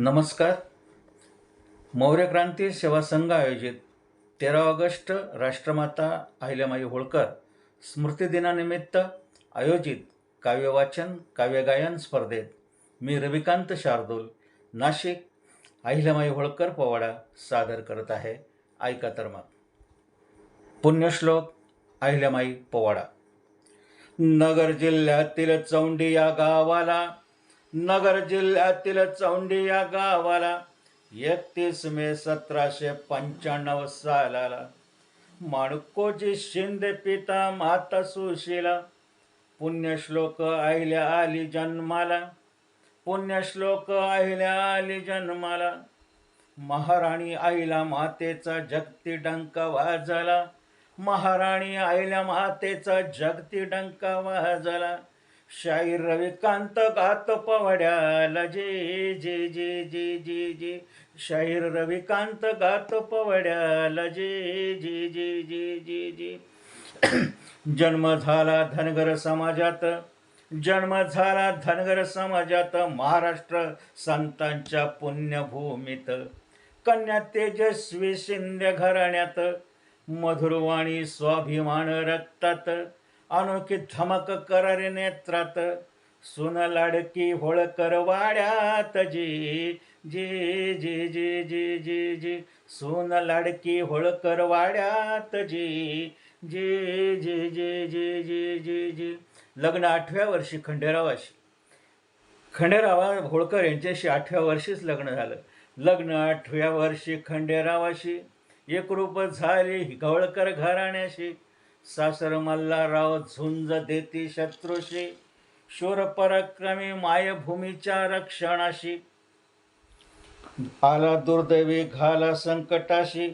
नमस्कार. मौर्य क्रांती सेवा संघ आयोजित तेरा ऑगस्ट राष्ट्रमाता अहिल्यामाई होळकर स्मृतिदिनानिमित्त आयोजित काव्यवाचन काव्यगायन स्पर्धेत मी रविकांत शार्दूल नाशिक अहिल्यामाई होळकर पोवाडा सादर करत आहे. ऐका तर मग. पुण्यश्लोक अहिल्यामाई पोवाडा. नगर जिल्ह्यातील चौंडी या गावाला नगर जिल्ह्यातील चौंडी या गावाला एकतीस मे सतराशे पंच्याण्णव सालाला माणकोजी शिंदे पिता माता सुशीला. पुण्यश्लोक अहिल्या आली जन्माला. पुण्यश्लोक अहिल्या आली जन्माला. महाराणी आईला मातेचा जगती डंका वाजला. महाराणी आईला मातेचा जगती डंका वाजला. शाहीर रविकांत गात पवड्याला जे जे जे जे जे जे. शाहीर रविकांत गात पवड्याला जे जे जे जे जे जे. जन्म झाला धनगर समाजात. जन्म झाला धनगर समाजात महाराष्ट्र संतांच्या पुण्यभूमीत. कन्या तेजस्वी शिंदे घराण्यात. मधुरवाणी स्वाभिमान रक्तात. अनोखी धमक करारे नेत्रात सुन लाडकी होळकर वाड्यात जी जी जी जी जी जी जी सुन लाडकी होळकर वाड्यात जी जी जी जी जी जी जी जी लग्न आठव्या वर्षी खंडेरावाशी खंडेरावा होळकर यांच्याशी आठव्या वर्षीच लग्न झालं लग्न आठव्या वर्षी खंडेरावाशी एकरूप झाले गवळकर घराण्याशी सासर मल्हारराव झुंज देती शत्रुशी शूर पराक्रमी मायभूमीच्या रक्षणाशी आला दुर्दैवी घाला संकटाशी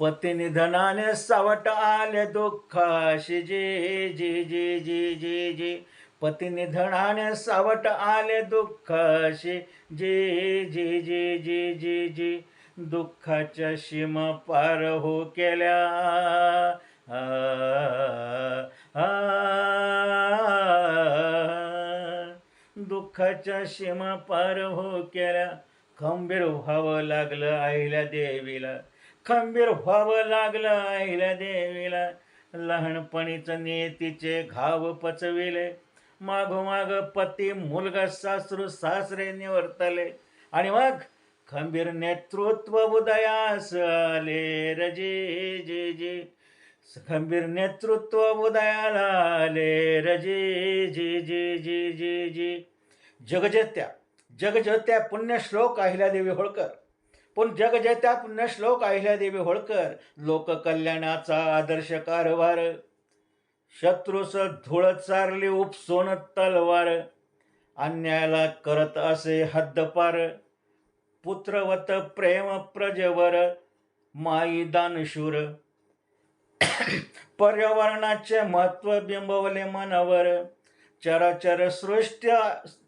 पती निधनाने सावट आले दुःखाशी जी जी जी जी जी जी पती निधनाने सावट आले दुःखाशी जी जी जी जी जी जी दुःखाच्या सीम पार हो केल्या दुःखाच्या सीमा पार हो केल्या खंबीर व्हावं लागलं आईला देवीला. खंबीर व्हावं लागलं आईला देवीला. लहानपणीच नेतीचे घाव पचविले. मागोमाग पती मुलगा सासरू सासरे निवर्तले. आणि मग खंबीर नेतृत्व उदयास आले. रजे जे जे. खंबीर नेतृत्व उदयाला आले. रजे जी जी जी जी जी. जगजेत्या जगजेत्या पुण्यश्लोक अहिल्यादेवी होळकर. पण जगजेत्या पुण्यश्लोक अहिल्यादेवी होळकर लोककल्याणाचा आदर्श कारभार. शत्रूस धुळ चारली उपसोन तलवार. अन्यायाला करत असे हद्दपार. पुत्रवत प्रेम प्रजवर माई दानशूर. पर्यावरणाचे महत्त्व बिंबवले मनावर चराचर सृष्ट्या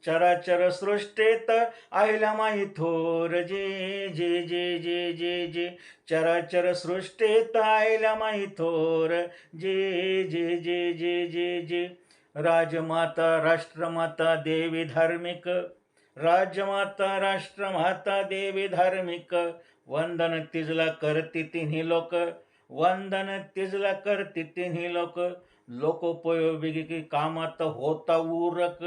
चराचर सृष्टीत आईला माई थोर जे जे जे जे जे जे चराचर सृष्टीत आईला माई थोर जे जे जे जे जे जे राजमाता राष्ट्रमाता देवी धार्मिक राजमाता राष्ट्रमाता देवी धार्मिक वंदन तिजला करती तिन्ही लोक वंदन तिजला करती तिन्ही लोक. लोकोपयोगी कामात होता उरक.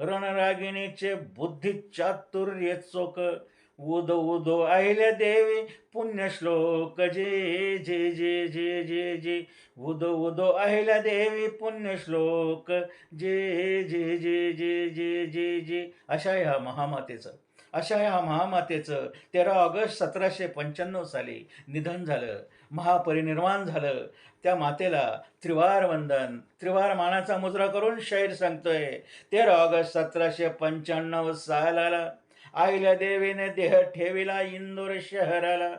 रणरागिणीचे बुद्धी चातुर्य चोक. उदो उदो अहिल्या देवी पुण्यश्लोक. जे जे जे जे जे जे. उदो उदो अहिल्या देवी पुण्यश्लोक. जे जे जे जे जे जे जे. अशा ह्या महामातेचं. अशा ह्या महामातेचं तेरा ऑगस्ट सतराशे पंच्याण्णव साली निधन झालं महापरिनिर्वाण झालं. त्या मातेला त्रिवार वंदन त्रिवार मानाचा मुजरा करून शाहीर सांगतोय. तेरा ऑगस्ट सतराशे पंच्याण्णव सालाला आईल्या देवीने देह ठेविला इंदोर शहराला.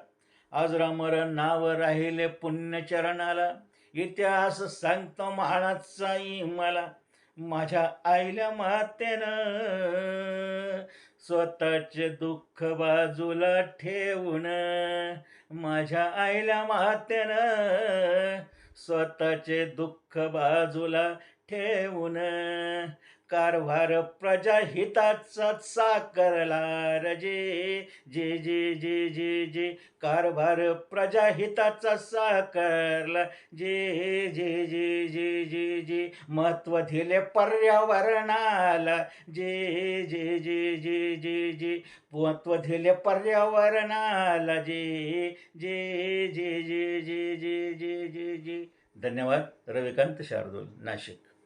आजरामर नाव राहिले पुण्यचरणाला. इतिहास सांगतो महानाचा मला माझ्या आईल्या मातेनं स्वतःचे दुःख बाजूला ठेवून माझ्या आईला मात्यानं स्वतःचे दुःख बाजूला ठेवून कारभार प्रजाहिताचा साकारला रजे जे जे जे जे जे कारभार प्रजाहिताचा साकारला जे जे जे जे जे जे महत्त्व दिले पर्यावरणाला जे जे जे जे जे जे महत्त्व दिले पर्यावरणाला जे जे जे जे जे जे जे जे जे धन्यवाद रविकांत शार्दूल नाशिक